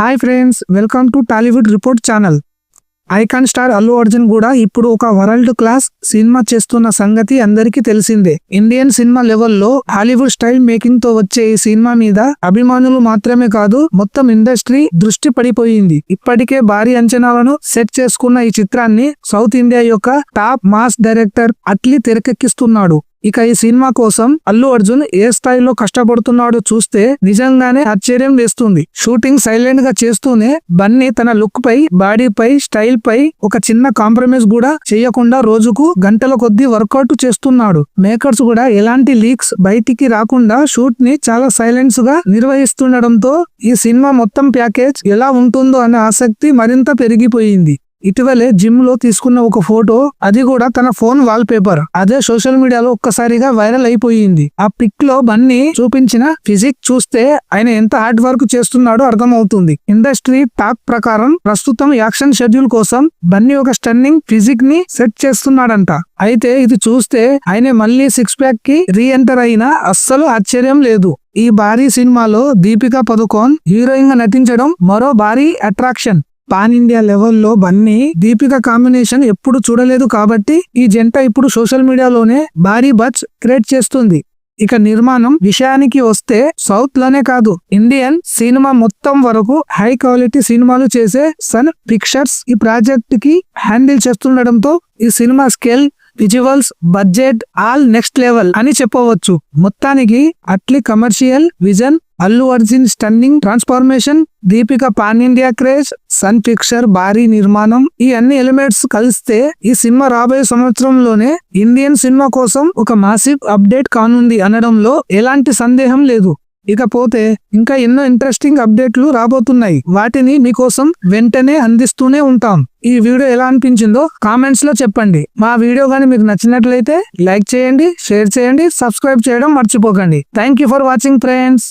Hi friends welcome to Tollywood report channel. Icon star Allu Arjun కూడా ఇప్పుడు ఒక world class cinema చేస్తున్న సంగతి అందరికీ తెలిసిందే. ఇండియన్ సినిమా లెవెల్లో హాలీవుడ్ స్టైల్ మేకింగ్తో వచ్చే ఈ సినిమా మీద అభిమానులు మాత్రమే కాదు మొత్తం ఇండస్ట్రీ దృష్టి పడిపోయింది. ఇప్పటికే భారీ అంచనాలను సెట్ చేసుకున్న ఈ చిత్రాన్ని సౌత్ ఇండియా యొక్క టాప్ మాస్ డైరెక్టర్ అట్లీ తెరకెక్కిస్తున్నాడు. ఇక ఈ సినిమా కోసం అల్లు అర్జున్ ఏ స్థాయిలో కష్టపడుతున్నాడో చూస్తే నిజంగానే ఆశ్చర్యం వేస్తుంది. షూటింగ్ సైలెంట్గా చేస్తూనే బన్నీ తన లుక్ పై బాడీ పై స్టైల్ పై ఒక చిన్న కాంప్రమైజ్ కూడా చేయకుండా రోజుకు గంటల కొద్దీ వర్కౌట్ చేస్తున్నాడు. మేకర్స్ కూడా ఎలాంటి లీక్స్ బయటికి రాకుండా షూట్ని చాలా సైలెన్స్గా నిర్వహిస్తుండడంతో ఈ సినిమా మొత్తం ప్యాకేజ్ ఎలా ఉంటుందో అనే ఆసక్తి మరింత పెరిగిపోయింది. ఇటీవలే జిమ్లో తీసుకున్న ఒక ఫోటో అది కూడా తన ఫోన్ వాల్ పేపర్ అదే సోషల్ మీడియాలో ఒక్కసారిగా వైరల్ అయిపోయింది. ఆ పిక్లో బన్నీ చూపించిన ఫిజిక్ చూస్తే ఆయన ఎంత హార్డ్ వర్క్ చేస్తున్నాడో అర్థమవుతుంది. ఇండస్ట్రీ టాక్ ప్రకారం ప్రస్తుతం యాక్షన్ షెడ్యూల్ కోసం బన్నీ ఒక స్టన్నింగ్ ఫిజిక్ని సెట్ చేస్తున్నాడంట. అయితే ఇది చూస్తే ఆయన మళ్ళీ సిక్స్ ప్యాక్కి రీ ఎంటర్ అయినా అస్సలు ఆశ్చర్యం లేదు. ఈ భారీ సినిమాలో దీపికా పదుకోన్ హీరోయిన్గా నటించడం మరో భారీ అట్రాక్షన్. పాన్ ఇండియా లెవెల్లో బన్నీ దీపిక కాంబినేషన్ ఎప్పుడు చూడలేదు కాబట్టి ఈ జంట ఇప్పుడు సోషల్ మీడియాలోనే భారీ బచ్ క్రియేట్ చేస్తుంది. ఇక నిర్మాణం విషయానికి వస్తే సౌత్లోనే కాదు ఇండియన్ సినిమా మొత్తం వరకు హై క్వాలిటీ సినిమాలు చేసే సన్ పిక్చర్స్ ఈ ప్రాజెక్ట్కి హ్యాండిల్ చేస్తుండడంతో ఈ cinema scale visuals budget all next level అని చెప్పవచ్చు. మొత్తానికి Atlee commercial vision Allu Arjun stunning transformation Deepika pan India craze Sun picture భారీ నిర్మాణం ఈ అన్ని ఎలిమెంట్స్ కలిస్తే ఈ సినిమా రాబోయే సంవత్సరంలోనే ఇండియన్ సినిమా కోసం ఒక మాసివ్ అప్డేట్ కానుంది అనడంలో ఎలాంటి సందేహం లేదు. ఇకపోతే ఇంకా ఎన్నో ఇంట్రెస్టింగ్ అప్డేట్లు రాబోతున్నాయి. వాటిని మీకోసం వెంటనే అందిస్తూనే ఉంటాం. ఈ వీడియో ఎలా అనిపించిందో కామెంట్స్లో చెప్పండి. మా వీడియో కానీ మీకు నచ్చినట్లయితే లైక్ చేయండి షేర్ చేయండి సబ్స్క్రైబ్ చేయడం మర్చిపోకండి. Thank you for watching friends